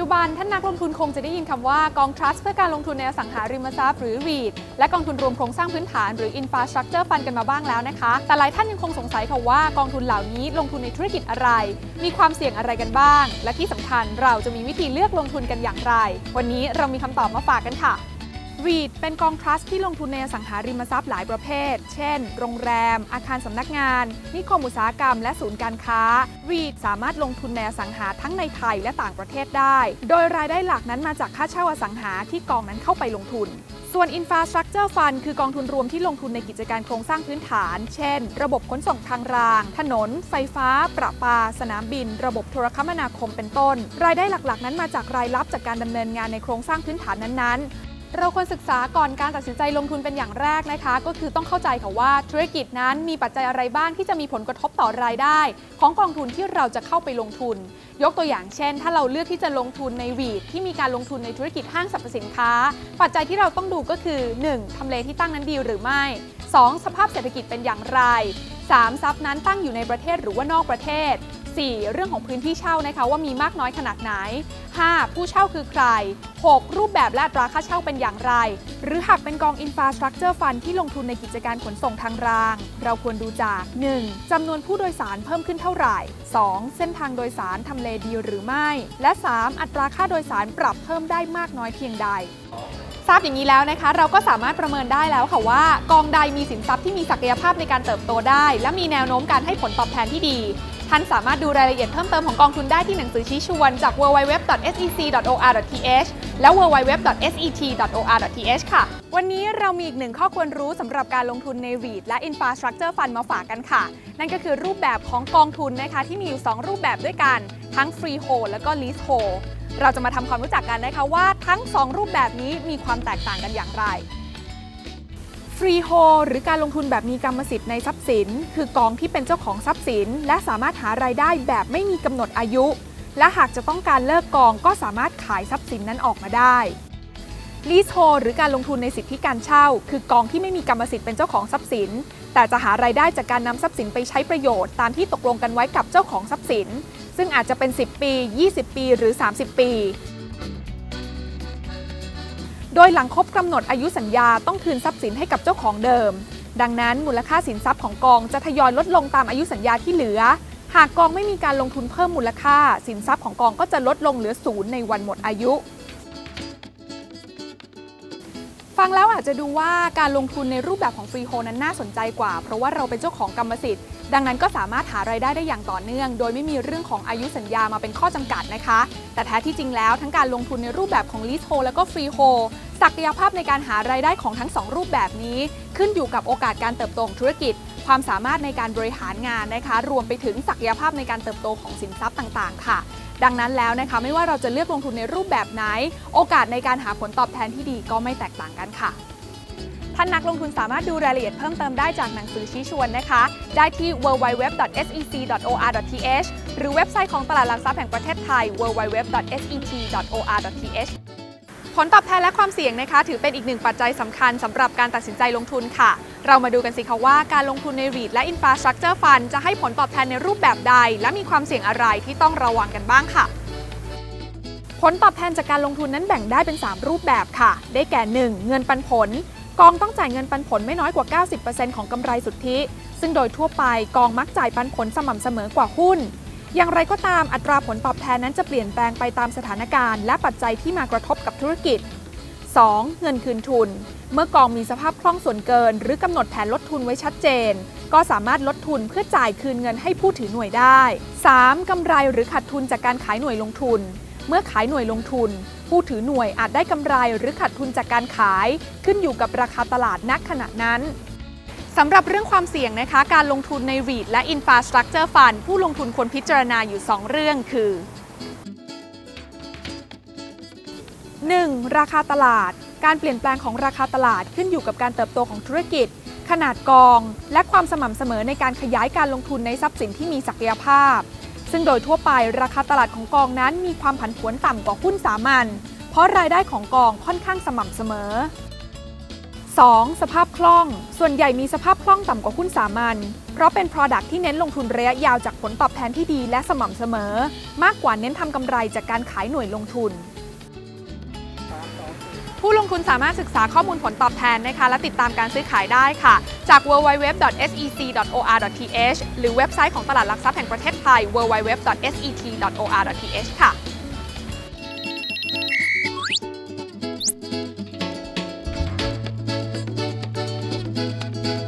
จุบันท่านนักลงทุนคงจะได้ยินคำว่ากองทรัสต์เพื่อการลงทุนในอสังหาริมทรัพย์หรือ REIT และกองทุนรวมโครงสร้างพื้นฐานหรือ infrastructure fund กันมาบ้างแล้วนะคะ แต่หลายท่านยังคงสงสัยค่ะว่ากองทุนเหล่านี้ลงทุนในธุรกิจอะไร มีความเสี่ยงอะไรกันบ้าง และที่สำคัญเราจะมีวิธีเลือกลงทุนกันอย่างไร วันนี้เรามีคำตอบมาฝากกันค่ะ REIT เป็นกองทรัสต์ที่ลงทุนในอสังหาริมทรัพย์หลายประเภท เช่น โรงแรม อาคารสำนักงาน นิคมอุตสาหกรรม และศูนย์การค้า REIT สามารถลงทุนในอสังหาทั้งในไทยและต่างประเทศได้ โดยรายได้หลักนั้นมาจากค่าเช่าอสังหาที่กองนั้นเข้าไปลงทุน ส่วน Infrastructure Fund คือกองทุนรวมที่ลงทุนในกิจการโครงสร้างพื้นฐาน เช่น ระบบขนส่งทางราง ถนน ไฟฟ้า ประปา สนามบิน ระบบโทรคมนาคมเป็นต้น รายได้หลักๆ นั้นมาจากรายรับจากการดำเนินงานในโครงสร้างพื้นฐานนั้นๆ เราควรศึกษาก่อนการตัดสินใจลงทุนเป็นอย่างแรกนะคะ ก็คือต้องเข้าใจค่ะว่าธุรกิจนั้นมีปัจจัยอะไรบ้างที่จะมีผลกระทบต่อรายได้ ของกองทุนที่เราจะเข้าไปลงทุน ยกตัวอย่างเช่น ถ้าเราเลือกที่จะลงทุนในวีดที่มีการลงทุนในธุรกิจห้างสรรพสินค้า ปัจจัยที่เราต้องดูก็คือ 1. ทำเลที่ตั้งนั้นดีหรือไม่ 2. สภาพเศรษฐกิจเป็นอย่างไร 3. ทรัพย์นั้นตั้งอยู่ในประเทศหรือว่านอกประเทศ 4. เรื่องของพื้นที่เช่านะคะว่ามีมากน้อยขนาดไหน 5. ผู้เช่าคือใคร 6. รูปแบบและอัตราค่าเช่าเป็นอย่างไร หรือหากเป็นกอง Infrastructure Fund ที่ลงทุนในกิจการขนส่งทางราง เราควรดูจาก 1. จำนวนผู้โดยสารเพิ่มขึ้นเท่าไหร่ 2. เส้นทางโดยสารทำเลดีหรือไม่ และ 3. อัตราค่าโดยสารปรับเพิ่มได้มากน้อยเพียงใดทราบอย่างนี้แล้วนะคะ เราก็สามารถประเมินได้แล้วค่ะว่า กองใดมีสินทรัพย์ที่มีศักยภาพในการเติบโตได้ และมีแนวโน้มการให้ผลตอบแทนที่ดี ท่านสามารถดูรายละเอียดเพิ่มเติมของกองทุนได้ที่หนังสือชี้ชวนจาก www.sec.or.th และ www.set.or.th ค่ะ วันนี้เรามีอีกหนึ่งข้อควรรู้สำหรับการลงทุนใน REIT และ Infrastructure Fund มาฝากกันค่ะ นั่นก็คือรูปแบบของกองทุนนะคะที่มีอยู่ 2 รูปแบบด้วยกัน ทั้ง Freehold และก็ Leasehold เราจะมาทำความรู้จักกันนะคะว่าทั้ง 2 รูปแบบนี้มีความแตกต่างกันอย่างไร ฟรีโฮหรือการลงทุนแบบมีกรรมสิทธิ์ในทรัพย์สิน คือกองที่เป็นเจ้าของทรัพย์สิน และสามารถหารายได้แบบไม่มีกำหนดอายุ และหากจะต้องการเลิกกองก็สามารถขายทรัพย์สินนั้นออกมาได้ลีสโฮหรือการลงทุนในสิทธิการเช่า คือกองที่ไม่มีกรรมสิทธิ์เป็นเจ้าของทรัพย์สิน แต่จะหารายได้จากการนำทรัพย์สินไปใช้ประโยชน์ตามที่ตกลงกันไว้กับเจ้าของทรัพย์สิน ซึ่งอาจจะเป็น 10 ปี 20 ปี หรือ 30 ปี โดยหลังครบกำหนดอายุสัญญาต้องคืนทรัพย์สินให้กับเจ้าของเดิม ดังนั้นมูลค่าสินทรัพย์ของกองจะทยอยลดลงตามอายุสัญญาที่เหลือ หากกองไม่มีการลงทุนเพิ่มมูลค่า สินทรัพย์ของกองก็จะลดลงเหลือศูนย์ในวันหมดอายุฟังแล้วอาจจะดูว่าการลงทุนในรูปแบบของฟรีโฮนั้นน่าสนใจกว่า เพราะว่าเราเป็นเจ้าของกรรมสิทธิ์ ดังนั้นก็สามารถหารายได้ได้อย่างต่อเนื่อง โดยไม่มีเรื่องของอายุสัญญามาเป็นข้อจำกัดนะคะ แต่แท้ที่จริงแล้วทั้งการลงทุนในรูปแบบของ lease hold และก็ free hold ศักยภาพในการหารายได้ของทั้ง 2 รูปแบบนี้ ขึ้นอยู่กับโอกาสการเติบโตของธุรกิจ ความสามารถในการบริหารงานนะคะ รวมไปถึงศักยภาพในการเติบโตของสินทรัพย์ต่างๆ ค่ะ ดังนั้นแล้วนะคะไม่ว่าเราจะเลือกลงทุนในรูปแบบไหน โอกาสในการหาผลตอบแทนที่ดีก็ไม่แตกต่างกันค่ะ ท่านนักลงทุนสามารถดูรายละเอียดเพิ่มเติมได้จากหนังสือชี้ชวนนะคะ ได้ที่ www.sec.or.th หรือเว็บไซต์ของตลาดหลักทรัพย์แห่งประเทศไทย www.set.or.th ผลตอบแทนและความเสี่ยงนะคะ ถือเป็นอีกหนึ่งปัจจัยสำคัญสำหรับการตัดสินใจลงทุนค่ะ เรามาดูกันสิคะว่าการลงทุนใน REIT และ Infrastructure Fund จะให้ผลตอบแทนในรูปแบบใด และมีความเสี่ยงอะไรที่ต้องระวังกันบ้างค่ะ ผลตอบแทนจากการลงทุนนั้นแบ่งได้เป็น 3 รูปแบบค่ะ ได้แก่ 1. เงินปันผล กองต้องจ่ายเงินปันผลไม่น้อยกว่า 90%ของกำไรสุทธิ ซึ่งโดยทั่วไปกองมักจ่ายปันผลสม่ำเสมอกว่าหุ้น อย่างไรก็ตามอัตราผลตอบแทนนั้นจะเปลี่ยนแปลงไปตามสถานการณ์ และปัจจัยที่มากระทบกับธุรกิจ 2. เงินคืนทุน เมื่อกองมีสภาพคล่องส่วนเกิน หรือกำหนดแผนลดทุนไว้ชัดเจน ก็สามารถลดทุนเพื่อจ่ายคืนเงินให้ผู้ถือหน่วยได้ 3. กำไรหรือขาดทุนจากการขายหน่วยลงทุน เมื่อขายหน่วยลงทุน ผู้ถือหน่วยอาจได้กำไรหรือขาดทุนจากการขาย ขึ้นอยู่กับราคาตลาดณขณะนั้นสำหรับเรื่องความเสี่ยงนะคะ การลงทุนใน REIT และ Infrastructure Fund ผู้ลงทุนควรพิจารณาอยู่ 2 เรื่องคือ 1. ราคาตลาด การเปลี่ยนแปลงของราคาตลาดขึ้นอยู่กับการเติบโตของธุรกิจ ขนาดกอง และความสม่ำเสมอในการขยายการลงทุนในทรัพย์สินที่มีศักยภาพ ซึ่งโดยทั่วไปราคาตลาดของกองนั้นมีความผันผวนต่ำกว่าหุ้นสามัญ เพราะรายได้ของกองค่อนข้างสม่ำเสมอ 2. สภาพคล่อง ส่วนใหญ่มีสภาพคล่องต่ำกว่าหุ้นสามัญ เพราะเป็น Product ที่เน้นลงทุนระยะยาวจากผลตอบแทนที่ดีและสม่ำเสมอ มากกว่าเน้นทำกำไรจากการขายหน่วยลงทุน ผู้ลงทุนสามารถศึกษาข้อมูลผลตอบแทนนะคะ และติดตามการซื้อขายได้ค่ะ จาก www.sec.or.th หรือเว็บไซต์ของตลาดหลักทรัพย์แห่งประเทศไทย www.set.or.th ค่ะ